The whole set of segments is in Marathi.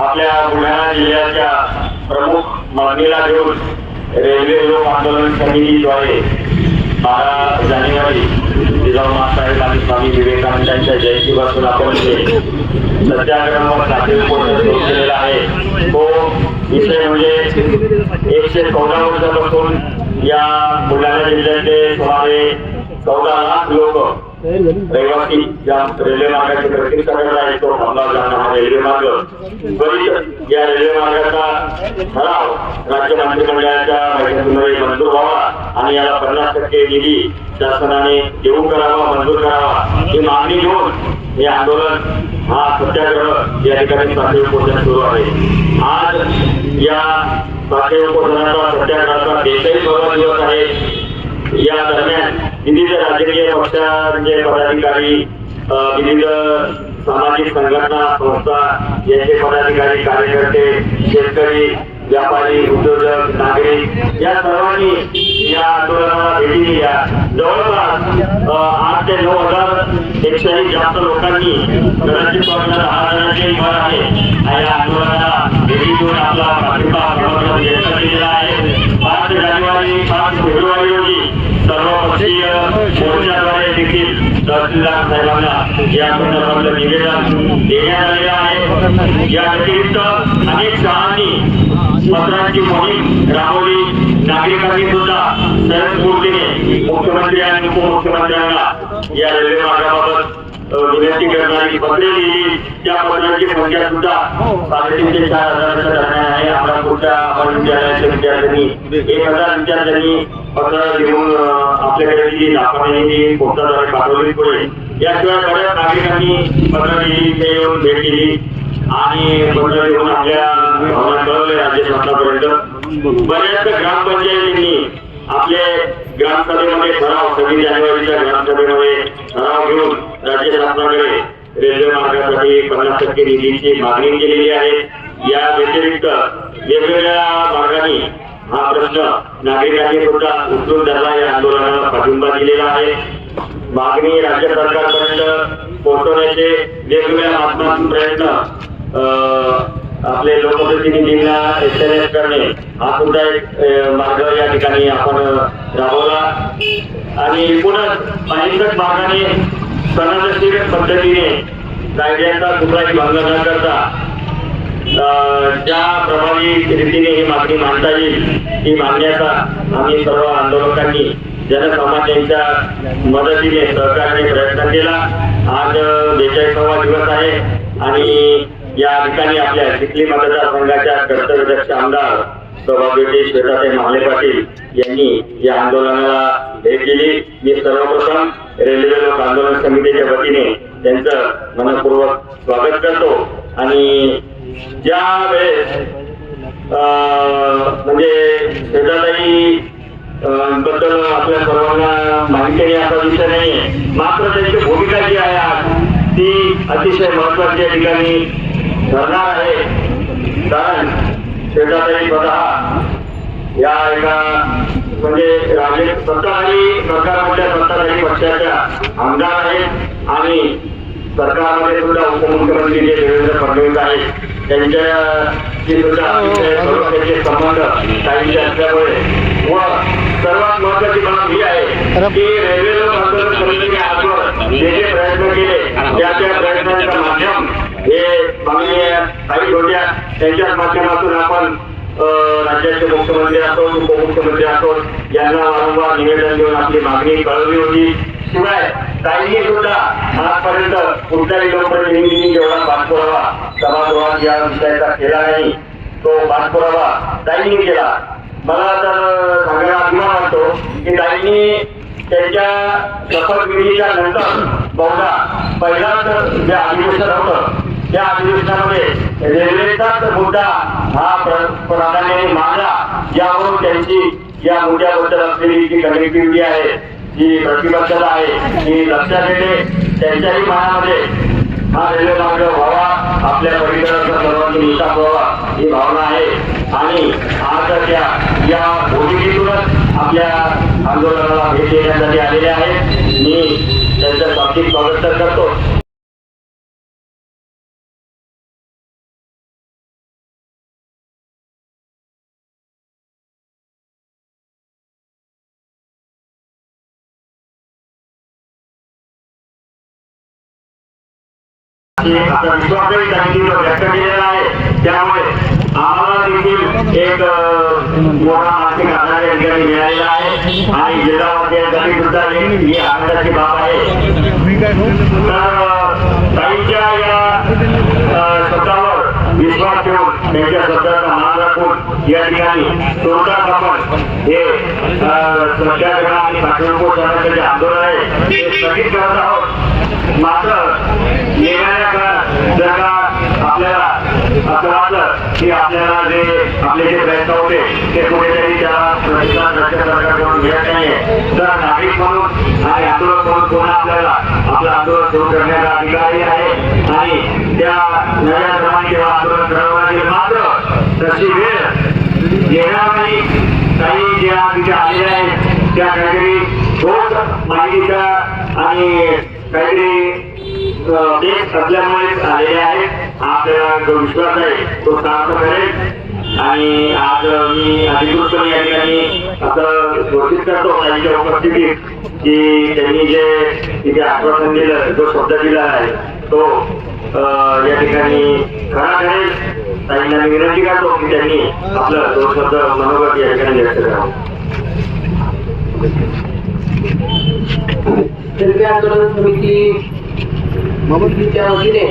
आपल्या बुलढाणा जिल्ह्याच्या प्रमुख मागणीला घेऊन रेल्वे लोक आंदोलन समितीद्वारे बारा जानेवारी जिजाऊ मासाहेब आणि स्वामी विवेकानंदांच्या जयंतीपासून आपण जे सत्याग्रह दाखल सुरू केलेला आहे. तो विषय म्हणजे एकशे चौदा वर्षापासून या बुलढाणा जिल्ह्यातले सुमारे चौदा लाख लोक रहिवासी रेल्वे आहे तो हा रेल्वे मार्ग त्वरित या रेल्वे मार्गाचा ठराव राज्य मंत्रिमंडळाच्या बैठकीमध्ये मंजूर व्हावा आणि याला पन्नास टक्के निधी शासनाने देऊ करावा मंजूर करावा ही मागणी घेऊन हे आंदोलन हा सत्याग्रह या ठिकाणी साखळी सुरू आहे आज या साखळी उपोषणाचा सत्याग्रहाचा बेचाळीस दिवस आहे. या दरम्यान विविध राजकीय पक्षांचे म्हणजे पदाधिकारी विविध सामाजिक संघटना संस्था यांचे पदाधिकारी कार्यकर्ते शेतकरी व्यापारी उद्योजक नागरिक या सर्वांनी या आंदोलनाला भेटी दिल्या. जवळपास आठ ते नऊ हजार एकशेही जास्त लोकांनी कदाचित स्वामीला दहा जणांचे घर आहे. आणि या आंदोलनाला भेटी देऊन आपला पाठिंबा प्रमाणपत्र आहे. पाच जानेवारी पाच फेब्रुवारी तहसीलदार साहेबांना या संदर्भातलं निवेदन देण्यात आलेलं आहे या व्यतिरिक्त अनेक शाळांनी पत्रांची मोहीम राबवली नागरिकांनी सुद्धा मुख्यमंत्री आणि उपमुख्यमंत्र्यांना या रेल्वे मार्गाबाबत विनंती करणारी पत्रे लिहिली त्या पत्रांची संख्या सुद्धा साडेतीन ते चार हजाराच्या दरम्यान आहे. आपल्या पुढच्या आपण विद्यालयाच्या विद्यार्थ्यांनी एक हजार विद्यार्थ्यांनी पत्र लिहून आपल्याकडे दिली आपण ही पोस्टाद्वारे पाठवली पुढे याशिवाय बऱ्याच नागरिकांनी पत्र लिहिली ते येऊन भेट दिली आणि पत्र लिहून आपल्या भावना कळवले राज्य शासनापर्यंत. बऱ्याच ग्रामपंचायतींनी आपले ग्रामसभेमध्ये ठराव सव्वीस जानेवारीच्या ग्रामसभेमध्ये ठराव घेऊन राज्य शासनाकडे रेल्वे मार्गासाठी पन्नास टक्के निधीची मागणी केलेली आहे. या व्यतिरिक्त वेगवेगळ्या मार्गाने हा प्रश्न नागरिकांनी सुद्धा उचलून धरला. या आंदोलनाला पाठिंबा दिलेला आहे. मागणी राज्य सरकारपर्यंत पोहोचवण्याचे वेगवेगळ्या माध्यमातून प्रयत्न आपले लोकप्रतिनिधींना एस एम एस करणे हा सुद्धा एक मार्ग या ठिकाणी आपण राबवला. आणि एकूणच अहिंसक मार्गाने सनदशीर पद्धतीने कायद्याचा कुठलाही भंग न करता अं, ज्या प्रभावी रीतीने ही मागणी मांडता येईल ती मांडण्याचा आम्ही सर्व आंदोलकांनी जनसामान्यांच्या मदतीने सहकार्याने प्रयत्न केला. आज बेचाळीसावा दिवस आहे आणि या ठिकाणी आपल्या चिखली मतदारसंघाच्या कर्तव्यदक्ष आमदार सभापती श्वेताताई महाले पाटील यांनी या आंदोलनाला भेट दिली. मी सर्वप्रथम रेल्वे लोक आंदोलन समितीच्या वतीने त्यांचं मनपूर्वक स्वागत करतो. आणि ज्या वेळेस अं, म्हणजे श्वेताताई अं, बद्दल आपल्या सर्वांना माहिती असा विषय नाहीये. मात्र त्यांची भूमिका जी आहे आज ती अतिशय महत्वाची या ठिकाणी धरणार आहे. कारण शेजारी स्वतः या एका म्हणजे राजे सत्ताधारी सरकारमधल्या सत्ताधारी पक्षाच्या आमदार आहेत. आणि सरकारमध्ये सुद्धा उपमुख्यमंत्री जे देवेंद्र फडणवीस आहेत त्यांच्याशी सुद्धा अतिशय संबंध काहींचे असल्यामुळे व सर्वात महत्वाची बाब ही आहे की रेल्वे आजवर जे जे प्रयत्न केले त्या त्या प्रयत्नांचं माध्यम हे माननीय काही छोट्या त्यांच्याच माध्यमातून आपण राज्याचे मुख्यमंत्री असो उपमुख्यमंत्री असो यांना वारंवार निवेदन देऊन आपली मागणी कळवली होती. शिवाय काहीही सुद्धा आजपर्यंत कुठल्याही लोकप्रतिनिधींनी जेवढा पाठपुरावा सभागृहात या विषयाचा केला नाही तो पाठपुरावा ताईंनी केला. मला तर सांगायला अभिमान वाटतो की ताईंनी त्यांच्या शपथविधीच्या नंतर बहुधा पहिलाच जे अधिवेशन होतं त्या अधिवेशनामध्ये रेल्वेचाच मुद्दा हा प्राधान्याने मांडला यावरून त्यांची या मुद्द्याबद्दल असलेली जी कनेक्टिव्हिटी आहे जी प्रतिबद्धता आहे ती लक्षात येते. त्यांच्याही मनामध्ये हा रेल्वे मार्ग व्हावा आपल्या परिसराचा सर्वांनी विकास व्हावा ही भावना आहे. आणि आज त्या या भूमिकेतूनच आपल्या आंदोलनाला भेट देण्यासाठी आलेले आहेत. मी त्यांचं बाबतीत स्वागत करतो. विश्वासही त्यांनी व्यक्त केलेला आहे. त्यामुळे आम्हाला देखील एक मोठा मानसिक आधार या ठिकाणी मिळालेला आहे. आणि जिल्हामध्ये सुद्धा ही आनंदाची बाब आहे. तर अ, या शब्दावर विश्वास ठेवून त्यांच्या शब्दाचा मान राखून या ठिकाणी तोडगाच आपण हे सत्याग्रह आणि पाठिंबा जे आंदोलन आहे. ते स्थगित करत आहोत. मात्र येणाऱ्या काळात जर का आपल्याला असं वाटलं की आपल्याला जे आपले जे प्रयत्न होते ते कुठेतरी त्याला प्रतिसाद राज्य सरकारकडून मिळत नाहीये. तर नागरिक म्हणून आणि आंदोलक म्हणून पुन्हा आपल्याला आपलं आंदोलन सुरू करण्याचा अधिकारही आहे. आणि त्या नव्या क्रमाने जेव्हा आंदोलन करावं लागेल मात्र तशी वेळ येणार नाही. काही ज्या तिथे आलेल्या आहेत त्या काहीतरी ठोस माहितीच्या आणि काहीतरी देश असल्यामुळे आलेले आहेत. जो विश्वास आहे. तो शांत करेल. आणि आज मी अधिकृतपणे या ठिकाणी असं घोषित करतो त्यांच्या उपस्थितीत की त्यांनी जे तिथे आश्वासन दिलं जो शब्द दिला आहे तो या ठिकाणी खरा ठरेल ताईंना मी विनंती करतो की त्यांनी आपलं दोन शब्द मनोगत या ठिकाणी व्यक्त करावं. रेल्वे समिती च्या वतीने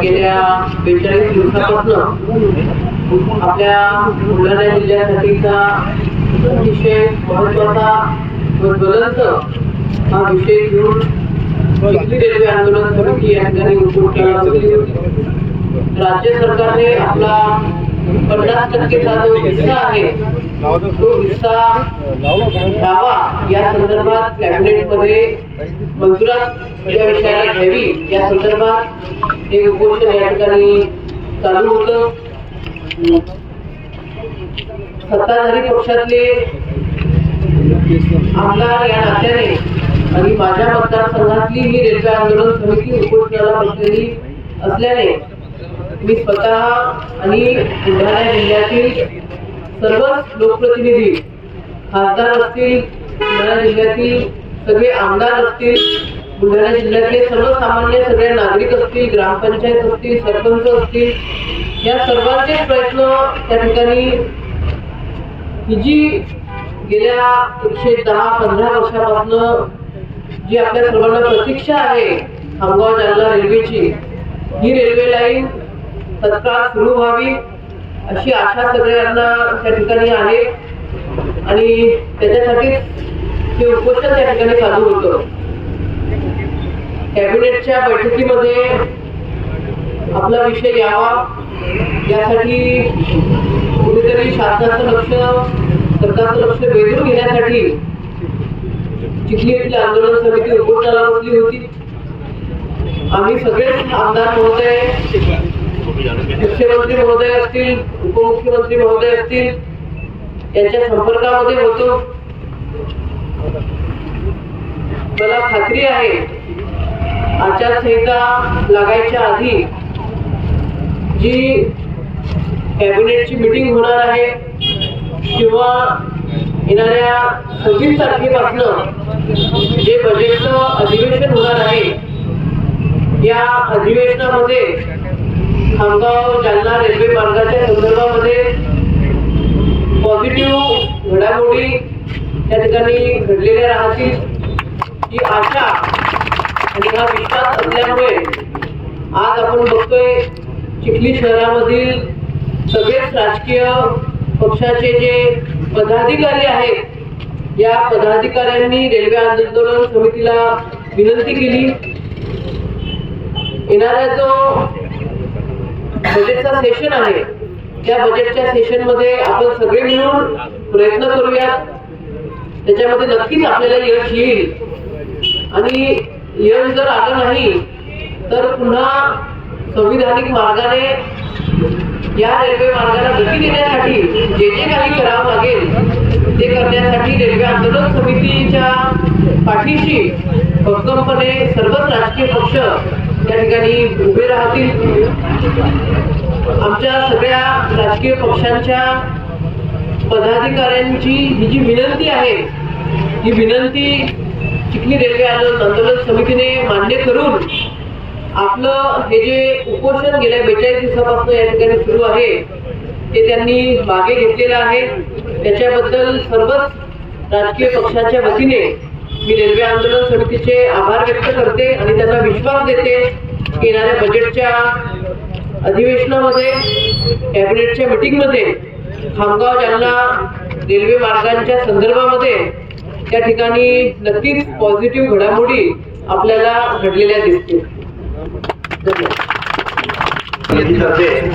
गेल्या बेचाळीस दिवसापासून आपल्या बुलढाणा जिल्ह्यासाठीचा अतिशय महत्त्वाचा व ज्वलंत हा विषय घेऊन रेल्वे आंदोलन समिती या ठिकाणी राज्य सरकारने आपला पन्नास टक्केचा जो हिस्सा आहे तो हिस्सा दावा या संदर्भात कॅबिनेटमध्ये मंजुरात या विषयाला घ्यावी या संदर्भात उपोषण या ठिकाणी चालू होतं. सत्ताधारी पक्षातले आमदार या नात्याने आणि माझ्या मतदारसंघातली ही रेल्वे आंदोलन समिती उपोषणाला बसलेली असल्याने मी स्वतः आणि बुलढाणा जिल्ह्यातील सर्वच लोकप्रतिनिधी खासदार असतील बुलढाणा जिल्ह्यातील सगळे आमदार असतील बुलढाणा जिल्ह्यातले सर्वसामान्य सगळे नागरिक असतील ग्रामपंचायत असतील सरपंच असतील या सर्वांचे प्रयत्न त्या ठिकाणी ही जी गेल्या एकशे दहा पंधरा वर्षापासून जी आपल्या सर्वांना प्रतीक्षा आहे खामगाव जालना रेल्वेची ही रेल्वे लाईन तत्काळ सुरू व्हावी अशी आशा सगळ्यांना त्या ठिकाणी आहे. आणि त्याच्यासाठी हे उपोषण त्या ठिकाणी चालू होतं. कॅबिनेटच्या बैठकीमध्ये आपला विषय यावा. यासाठी कुठेतरी शासनाचं लक्ष सरकारचं लक्ष वेधून घेण्यासाठी चिखली येथील आंदोलन समिती उपोषणाला बसली होती. आम्ही सगळेच आमदार महोदय मुख्यमंत्री महोदय असतील उपमुख्यमंत्री महोदय असतील यांच्या संपर्कामध्ये होतो. मला खात्री आहे आचारसंहिता लागायच्या आधी जी कॅबिनेटची मीटिंग होणार आहे किंवा येणाऱ्या सव्वीस तारखेपासनं जे बजेटचं अधिवेशन होणार आहे या अधिवेशनामध्ये खामगाव जालना रेल्वे मार्गाच्या संदर्भामध्ये पॉझिटिव्ह घडामोडी त्या ठिकाणी घडलेल्या राहतील ही आशा आणि हा विश्वास असल्यामुळे आज आपण बघतोय चिखली शहरामधील सगळेच राजकीय पक्षाचे जे पदाधिकारी आहेत या पदाधिकाऱ्यांनी रेल्वे आंदोलन समितीला विनंती केली. येणारा जो बजेटचा सेशन आहे. त्या बजेटच्या सेशनमध्ये आपण सगळे मिळून प्रयत्न करूयात. त्याच्यामध्ये नक्कीच आपल्याला यश येईल. आणि यश जर आलं नाही तर पुन्हा संविधानिक मार्गाने या रेल्वे मार्गाला गती देण्यासाठी जे जे काही करावं लागेल ते करण्यासाठी रेल्वे आंदोलन समितीच्या पाठीशी भक्कमपणे सर्वच राजकीय पक्ष त्या ठिकाणी उभे राहतील. आमच्या सगळ्या राजकीय पक्षांच्या पदाधिकाऱ्यांची ही जी विनंती आहे ही विनंती चिखली रेल्वे आंदोलन आंदोलन समितीने मान्य करून आपलं हे जे उपोषण गेल्या बेचाळीस दिवसापासून या ठिकाणी सुरू आहे ते त्यांनी मागे घेतलेलं आहे. त्याच्याबद्दल सर्वच राजकीय पक्षांच्या वतीने मी रेल्वे आंदोलन समितीचे आभार व्यक्त करते आणि त्यांना विश्वास देते. की येणाऱ्या बजेटच्या अधिवेशनामध्ये कॅबिनेटच्या मिटिंगमध्ये खामगाव जालना रेल्वे मार्गांच्या संदर्भामध्ये त्या ठिकाणी नक्कीच पॉझिटिव्ह घडामोडी आपल्याला घडलेल्या दिसतील.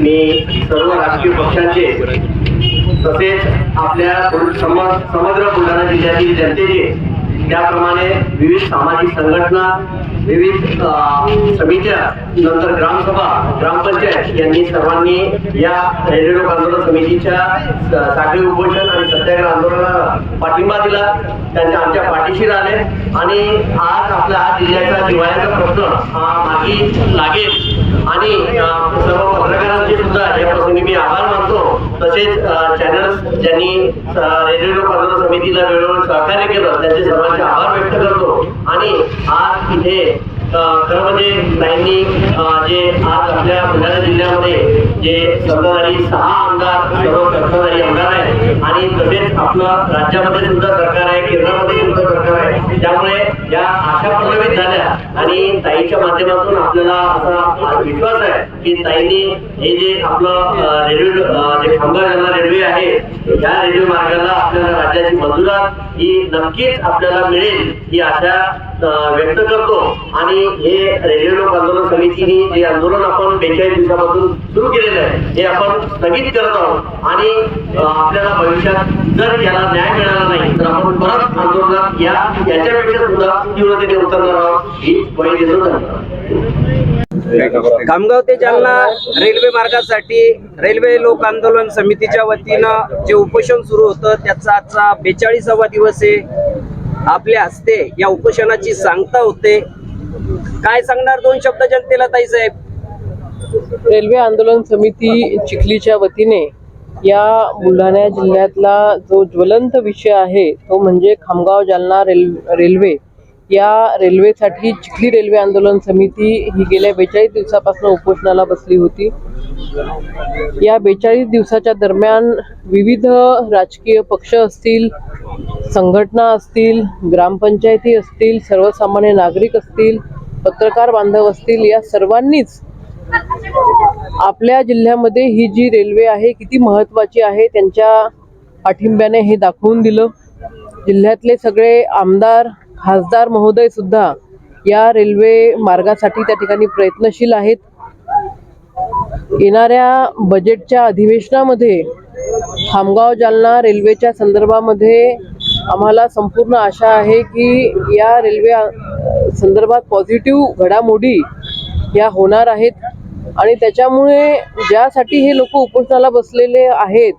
मी सर्व राजकीय पक्षांचे तसेच आपल्या सम- समग्र बुलढाणा जिल्ह्यातील जनतेचे त्याप्रमाणे विविध सामाजिक संघटना विविध समित्या नंतर ग्रामसभा ग्रामपंचायत यांनी सर्वांनी या रेल्वे लोक आंदोलन समितीच्या साखळी उपोषण आणि सत्याग्रह आंदोलनाला पाठिंबा दिला. त्यांच्या आमच्या पाठीशी राहिले. आणि आज आपला हा जिल्ह्याचा दिवाळ्याचा प्रश्न हा मागी लागेल. आणि सर्व पत्रकारांचे सुद्धा या प्रसंगी मी आभार मानतो. तसेच चॅनल्स ज्यांनी रेडिओ लोक समितीला वेळोवेळी सहकार्य केलं त्यांचे सर्वांचे आभार व्यक्त करतो. आणि आज इथे खरं म्हणजे ताईंनी जे आज आपल्या बुलढाणा जिल्ह्यामध्ये जे सत्ताधारी सहा आमदार सर्व सत्ताधारी आमदार आहेत. आणि तसेच आपलं राज्यामध्ये सुद्धा सरकार आहे केंद्रामध्ये सुद्धा सरकार आहे. त्यामुळे या आशा प्रभावित झाल्या. आणि ताईच्या माध्यमातून आपल्याला असा विश्वास आहे की ताईंनी हे जे आपलं रेल्वे जे खामगाव रेल्वे आहे या रेल्वे मार्गाला आपल्याला राज्याची मंजुरात ही नक्कीच आपल्याला मिळेल ही आशा व्यक्त करतो. आणि हे रेल्वे लोक आंदोलन समितीने जे आंदोलन आपण बेचाळीस दिवसापासून सुरू केलेलं आहे हे आपण स्थगित करत आहोत. आणि आपल्याला भविष्यात जर याला न्याय मिळाला नाही तर आपण परत आंदोलनात या याच्यापेक्षा सुद्धा तीव्रतेने उतरणार आहोत ही ग्वाही खामगाव ते जालना रेल्वे मार्गासाठी रेल्वे लोक आंदोलन समितीच्या वतीनं जे उपोषण सुरू होतं त्याचा आजचा बेचाळीसावा दिवस आहे. आपल्या हस्ते या उपोषणाची सांगता होते. काय सांगणार दोन शब्द जनतेला ताई साहेब? रेल्वे आंदोलन समिती चिखलीच्या वतीने या बुलढाणा जिल्ह्यातला जो ज्वलंत विषय आहे तो म्हणजे खामगाव जालना रेल रेल्वे. या रेल्वेसाठी चिखली रेल्वे आंदोलन समिती ही गेल्या बेचाळीस दिवसापासून उपोषणाला बसली होती. या बेचाळीस दिवसाच्या दरम्यान विविध राजकीय पक्ष असतील संघटना असतील ग्रामपंचायती असतील सर्वसामान्य नागरिक असतील पत्रकार बांधव असतील या सर्वांनीच आपल्या जिल्ह्यामध्ये ही जी रेल्वे आहे किती महत्त्वाची आहे त्यांच्या पाठिंब्याने हे दाखवून दिलं. जिल्ह्यातले सगळे आमदार खासदार महोदय सुद्धा या रेल्वे मार्गासाठी त्या ठिकाणी प्रयत्नशील आहेत. येणाऱ्या बजेटच्या अधिवेशनामध्ये खामगाव जालना रेल्वेच्या संदर्भामध्ये आम्हाला संपूर्ण आशा आहे की या रेल्वे संदर्भात पॉझिटिव्ह घडामोडी या होणार आहेत आणि त्याच्यामुळे ज्यासाठी हे लोक उपोषणाला बसलेले आहेत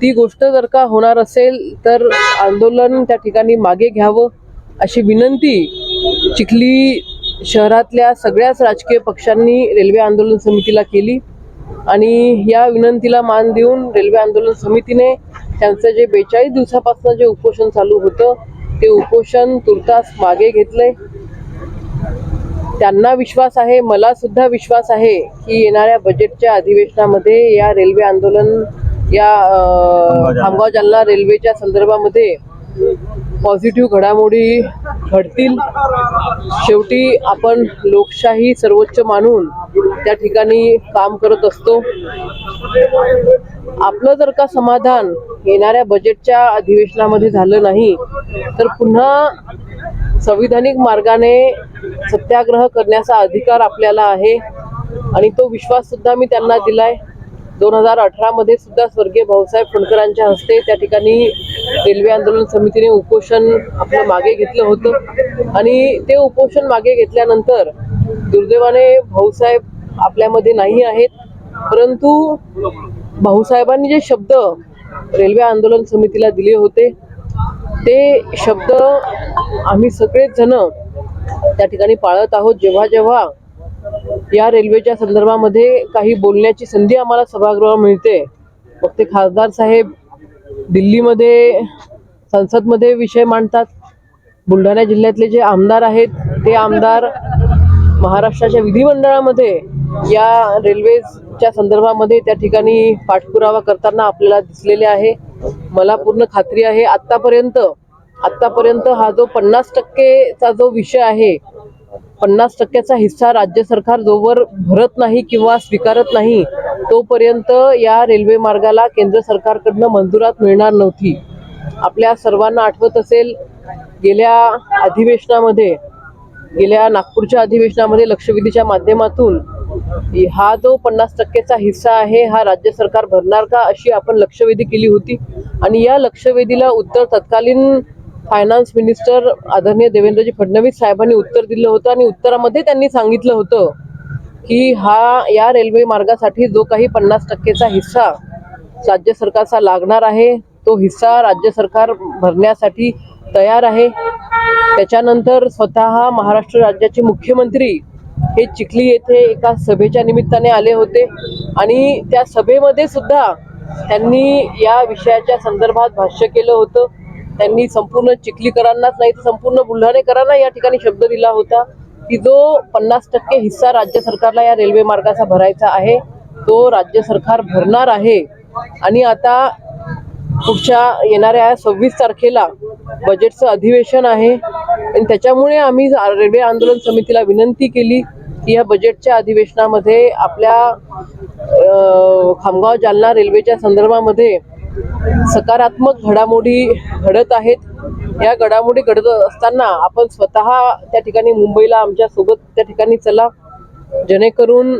ती गोष्ट जर का होणार असेल तर आंदोलन त्या ठिकाणी मागे घ्यावं. अशी विनंती चिखली शहरातल्या सगळ्याच राजकीय पक्षांनी रेल्वे आंदोलन समितीला केली आणि या विनंतीला मान देऊन रेल्वे आंदोलन समितीने त्यांचं जे बेचाळीस दिवसापासून जे उपोषण चालू होतं ते उपोषण तुर्तास मागे घेतलंय. त्यांना विश्वास आहे मला सुद्धा विश्वास आहे की येणाऱ्या बजेटच्या अधिवेशनामध्ये या रेल्वे आंदोलन या खामगाव जालना रेल्वेच्या संदर्भामध्ये पॉझिटिव्ह घडामोडी घडतील. शेवटी आपण लोकशाही सर्वोच्च मानून त्या ठिकाणी काम करत असतो. आपलं जर का समाधान येणाऱ्या बजेटच्या अधिवेशनामध्ये झालं नाही तर पुन्हा संविधानिक मार्गाने सत्याग्रह करण्याचा अधिकार आपल्याला आहे. आणि तो विश्वास सुद्धा मी त्यांना दिलाय. दोन हजार अठरामध्ये सुद्धा स्वर्गीय भाऊसाहेब फुंडकरांच्या हस्ते त्या ठिकाणी रेल्वे आंदोलन समितीने उपोषण आपलं मागे घेतलं होतं. आणि ते उपोषण मागे घेतल्यानंतर दुर्दैवाने भाऊसाहेब आपल्यामध्ये नाही आहेत. परंतु भाऊसाहेबांनी जे शब्द रेल्वे आंदोलन समितीला दिले होते ते शब्द आम्ही सगळेच जण त्या ठिकाणी पाळत आहोत. जेव्हा जेव्हा या रेल्वेच्या संदर्भामध्ये काही बोलण्याची संधी आम्हाला सभागृहात मिळते. मग ते खासदार साहेब दिल्लीमध्ये संसदमध्ये विषय मांडतात. बुलढाणा जिल्ह्यातले जे आमदार आहेत ते आमदार महाराष्ट्राच्या विधिमंडळामध्ये या रेल्वेच्या संदर्भामध्ये त्या ठिकाणी पाठपुरावा करताना आपल्याला दिसलेले आहे. मला पूर्ण खात्री आहे आत्तापर्यंत आत्तापर्यंत हा जो पन्नास टक्केचा जो विषय आहे पन्नास टक्क्याचा हिस्सा राज्य सरकार जोवर भरत नाही किंवा स्वीकारत नाही तोपर्यंत या रेल्वे मार्गाला केंद्र सरकारकडनं मंजुरात मिळणार नव्हती. आपल्या सर्वांना आठवत असेल गेल्या अधिवेशनामध्ये गेल्या नागपूरच्या अधिवेशनामध्ये लक्षवेधीच्या माध्यमातून हा जो पन्नास टक्केचा हिस्सा आहे हा राज्य सरकार भरणार का अशी आपण लक्षवेधी केली होती? आणि या लक्षवेधीला उत्तर तत्कालीन फायनान्स मिनिस्टर आदरणीय देवेंद्रजी फडणवीस साहेबांनी उत्तर दिलं होतं आणि उत्तरामध्ये त्यांनी सांगितलं होतं की हा या रेल्वे मार्गासाठी जो काही पन्नास टक्केचा हिस्सा राज्य सरकारचा लागणार आहे तो हिस्सा राज्य सरकार भरण्यासाठी तयार आहे. त्याच्यानंतर स्वतः महाराष्ट्र राज्याचे मुख्यमंत्री हे चिखली येथे एका सभेच्या निमित्ताने आले होते आणि त्या सभेमध्ये सुद्धा त्यांनी या विषयाच्या संदर्भात भाष्य केलं होतं. त्यांनी संपूर्ण चिखलीकरांनाच नाही तर संपूर्ण बुलढाणेकरांना या ठिकाणी शब्द दिला होता. की जो पन्नास टक्के हिस्सा राज्य सरकारला या रेल्वे मार्गाचा भरायचा आहे तो राज्य सरकार भरणार आहे. आणि आता पुढच्या येणाऱ्या सव्वीस तारखेला बजेटचं अधिवेशन आहे. आणि त्याच्यामुळे आम्ही रेल्वे आंदोलन समितीला विनंती केली की या बजेटच्या अधिवेशनामध्ये आपल्या खामगाव जालना रेल्वेच्या संदर्भामध्ये सकारात्मक घडामोडी घडत आहेत. या घडामोडी घडत असताना आपण स्वतः त्या ठिकाणी मुंबईला आमच्यासोबत त्या ठिकाणी चला. जेणेकरून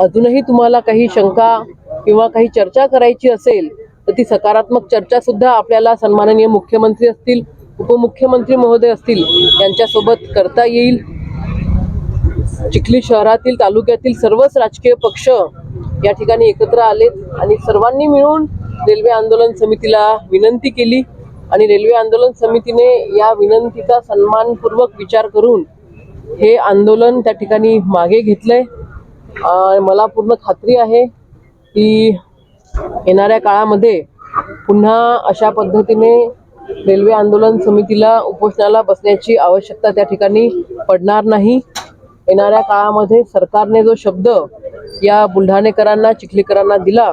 अजूनही तुम्हाला काही शंका किंवा काही चर्चा करायची असेल तर ती सकारात्मक चर्चा सुद्धा आपल्याला सन्माननीय मुख्यमंत्री असतील उपमुख्यमंत्री महोदय असतील यांच्यासोबत करता येईल. चिखली शहरातील तालुक्यातील सर्वच राजकीय पक्ष या ठिकाणी एकत्र आलेत आणि सर्वांनी मिळून रेल्वे आंदोलन समितीला विनंती केली आणि रेल्वे आंदोलन समितीने या विनंतीचा सन्मानपूर्वक विचार करून हे आंदोलन त्या ठिकाणी मागे घेतलंय. मला पूर्ण खात्री आहे की येणाऱ्या काळामध्ये पुन्हा अशा पद्धतीने रेल्वे आंदोलन समितीला उपोषणाला बसण्याची आवश्यकता त्या ठिकाणी पडणार नाही. येणाऱ्या काळामध्ये सरकारने जो शब्द या बुलढाणेकरांना चिखलीकरांना दिला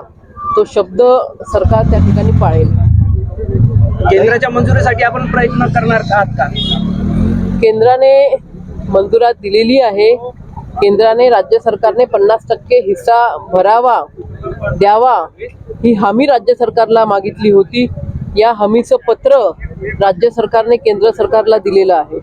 तो शब्द सरकार त्या ठिकाणी पाळेल. केंद्राच्या मंजुरीसाठी आपण प्रयत्न करणार आहात का? केंद्राने मंजुरात दिलेली आहे. केंद्राने राज्य सरकारने पन्नास टक्के हिस्सा भरावा द्यावा ही हमी राज्य सरकारला मागितली होती. या हमीचं पत्र राज्य सरकारने केंद्र सरकारला दिलेलं आहे.